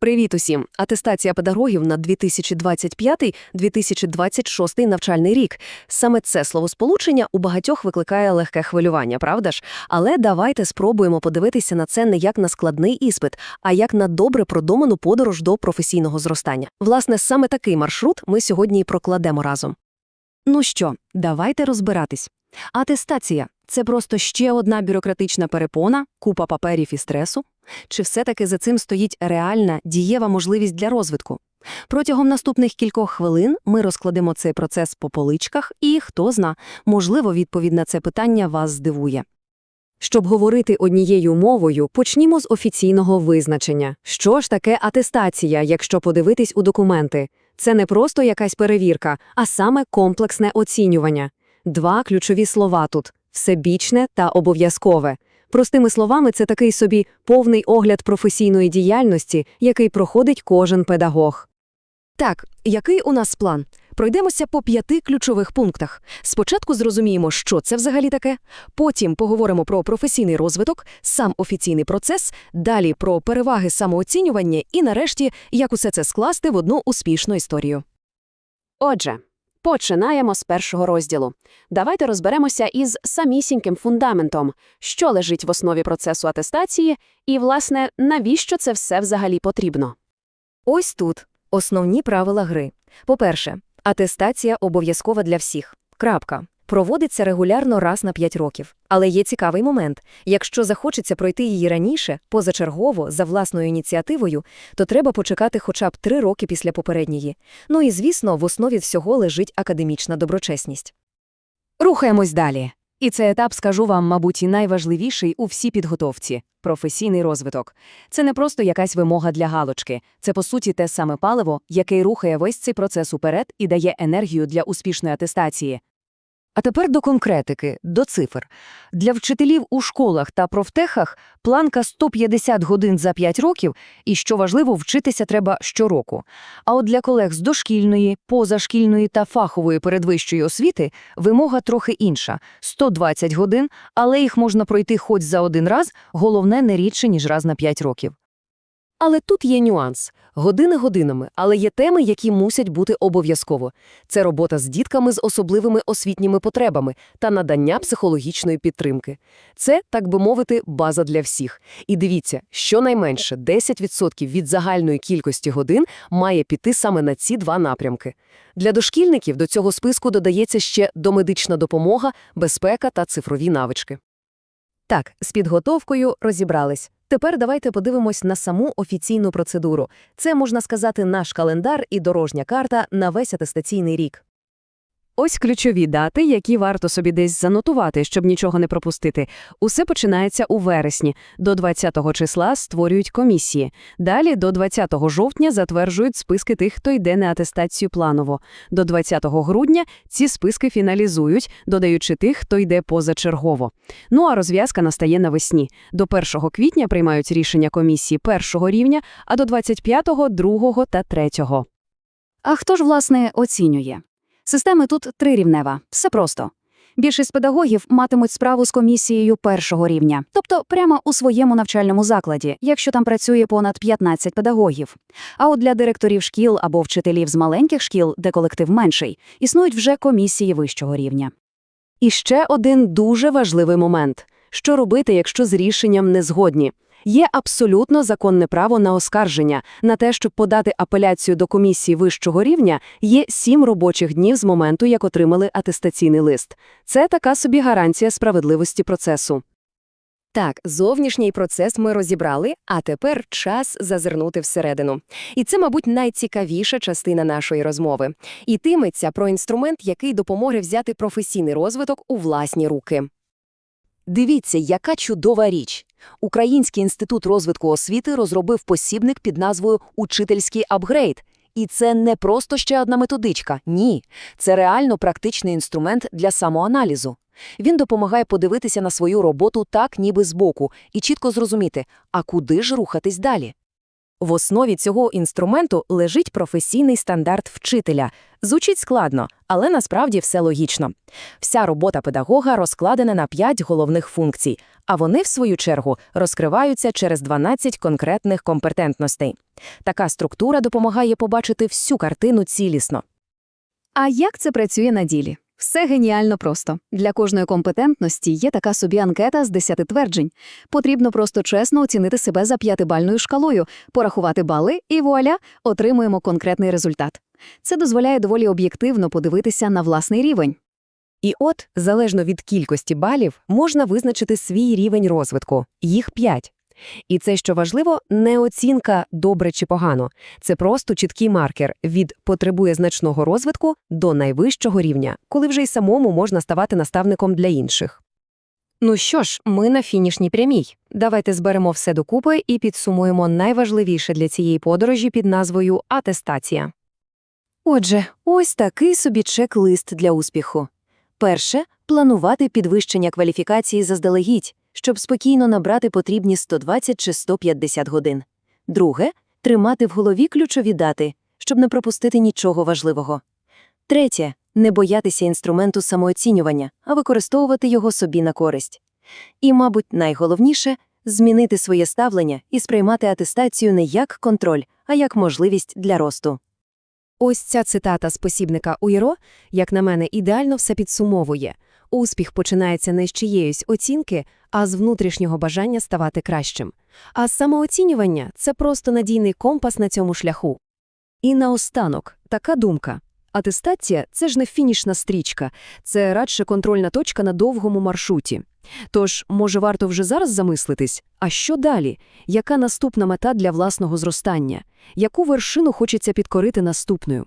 Привіт усім! Атестація педагогів на 2025-2026 навчальний рік. Саме це словосполучення у багатьох викликає легке хвилювання, правда ж? Але давайте спробуємо подивитися на це не як на складний іспит, а як на добре продуману подорож до професійного зростання. Власне, саме такий маршрут ми сьогодні і прокладемо разом. Ну що, давайте розбиратись. Атестація – це просто ще одна бюрократична перепона, купа паперів і стресу? Чи все-таки за цим стоїть реальна, дієва можливість для розвитку? Протягом наступних кількох хвилин ми розкладемо цей процес по поличках і, хто зна, можливо, відповідь на це питання вас здивує. Щоб говорити однією мовою, почнімо з офіційного визначення. Що ж таке атестація, якщо подивитись у документи? Це не просто якась перевірка, а саме комплексне оцінювання. Два ключові слова тут – всебічне та обов'язкове. Простими словами, це такий собі повний огляд професійної діяльності, який проходить кожен педагог. Так, який у нас план? Пройдемося по п'яти ключових пунктах. Спочатку зрозуміємо, що це взагалі таке, потім поговоримо про професійний розвиток, сам офіційний процес, далі про переваги самооцінювання і, нарешті, як усе це скласти в одну успішну історію. Отже, починаємо з першого розділу. Давайте розберемося із самісіньким фундаментом, що лежить в основі процесу атестації і, власне, навіщо це все взагалі потрібно. Ось тут основні правила гри. По-перше, атестація обов'язкова для всіх. Крапка. Проводиться регулярно раз на 5 років. Але є цікавий момент. Якщо захочеться пройти її раніше, позачергово, за власною ініціативою, то треба почекати хоча б 3 роки після попередньої. Ну і, звісно, в основі всього лежить академічна доброчесність. Рухаємось далі. І цей етап, скажу вам, мабуть, і найважливіший у всій підготовці – професійний розвиток. Це не просто якась вимога для галочки. Це, по суті, те саме паливо, яке рухає весь цей процес уперед і дає енергію для успішної атестації. А тепер до конкретики, до цифр. Для вчителів у школах та профтехах планка 150 годин за 5 років, і, що важливо, вчитися треба щороку. А от для колег з дошкільної, позашкільної та фахової передвищої освіти вимога трохи інша – 120 годин, але їх можна пройти хоч за один раз, головне не рідше, ніж раз на 5 років. Але тут є нюанс. Години годинами, але є теми, які мусять бути обов'язково. Це робота з дітками з особливими освітніми потребами та надання психологічної підтримки. Це, так би мовити, база для всіх. І дивіться, щонайменше 10% від загальної кількості годин має піти саме на ці два напрямки. Для дошкільників до цього списку додається ще домедична допомога, безпека та цифрові навички. Так, з підготовкою розібрались. Тепер давайте подивимось на саму офіційну процедуру. Це, можна сказати, наш календар і дорожня карта на весь атестаційний рік. Ось ключові дати, які варто собі десь занотувати, щоб нічого не пропустити. Усе починається у вересні. До 20-го числа створюють комісії. Далі до 20 жовтня затверджують списки тих, хто йде на атестацію планово. До 20 грудня ці списки фіналізують, додаючи тих, хто йде позачергово. Ну а розв'язка настає навесні. До 1 квітня приймають рішення комісії першого рівня, а до 25-го – другого та третього. А хто ж, власне, оцінює? Система тут трирівнева. Все просто. Більшість педагогів матимуть справу з комісією першого рівня, тобто прямо у своєму навчальному закладі, якщо там працює понад 15 педагогів. А от для директорів шкіл або вчителів з маленьких шкіл, де колектив менший, існують вже комісії вищого рівня. І ще один дуже важливий момент. Що робити, якщо з рішенням не згодні? Є абсолютно законне право на оскарження. На те, щоб подати апеляцію до комісії вищого рівня, є сім робочих днів з моменту, як отримали атестаційний лист. Це така собі гарантія справедливості процесу. Так, зовнішній процес ми розібрали, а тепер час зазирнути всередину. І це, мабуть, найцікавіша частина нашої розмови. Ітиметься про інструмент, який допоможе взяти професійний розвиток у власні руки. Дивіться, яка чудова річ. Український інститут розвитку освіти розробив посібник під назвою «Учительський апгрейд». І це не просто ще одна методичка. Ні, це реально практичний інструмент для самоаналізу. Він допомагає подивитися на свою роботу так, ніби збоку, і чітко зрозуміти, а куди ж рухатись далі. В основі цього інструменту лежить професійний стандарт вчителя. Звучить складно, але насправді все логічно. Вся робота педагога розкладена на 5 головних функцій, а вони, в свою чергу, розкриваються через 12 конкретних компетентностей. Така структура допомагає побачити всю картину цілісно. А як це працює на ділі? Все геніально просто. Для кожної компетентності є така собі анкета з 10 тверджень. Потрібно просто чесно оцінити себе за п'ятибальною шкалою, порахувати бали і вуаля, отримуємо конкретний результат. Це дозволяє доволі об'єктивно подивитися на власний рівень. І от, залежно від кількості балів, можна визначити свій рівень розвитку. Їх 5. І це, що важливо, не оцінка добре чи погано. Це просто чіткий маркер від потребує значного розвитку до найвищого рівня, коли вже й самому можна ставати наставником для інших. Ну що ж, ми на фінішній прямій. Давайте зберемо все докупи і підсумуємо найважливіше для цієї подорожі під назвою атестація. Отже, ось такий собі чек-лист для успіху. Перше – планувати підвищення кваліфікації заздалегідь, щоб спокійно набрати потрібні 120 чи 150 годин. Друге – тримати в голові ключові дати, щоб не пропустити нічого важливого. Третє – не боятися інструменту самооцінювання, а використовувати його собі на користь. І, мабуть, найголовніше – змінити своє ставлення і сприймати атестацію не як контроль, а як можливість для росту. Ось ця цитата з посібника Уєро, як на мене, ідеально все підсумовує. Успіх починається не з чиєїсь оцінки, а з внутрішнього бажання ставати кращим. А самооцінювання – це просто надійний компас на цьому шляху. І наостанок, така думка. Атестація – це ж не фінішна стрічка, це радше контрольна точка на довгому маршруті. Тож, може, варто вже зараз замислитись, а що далі? Яка наступна мета для власного зростання? Яку вершину хочеться підкорити наступною?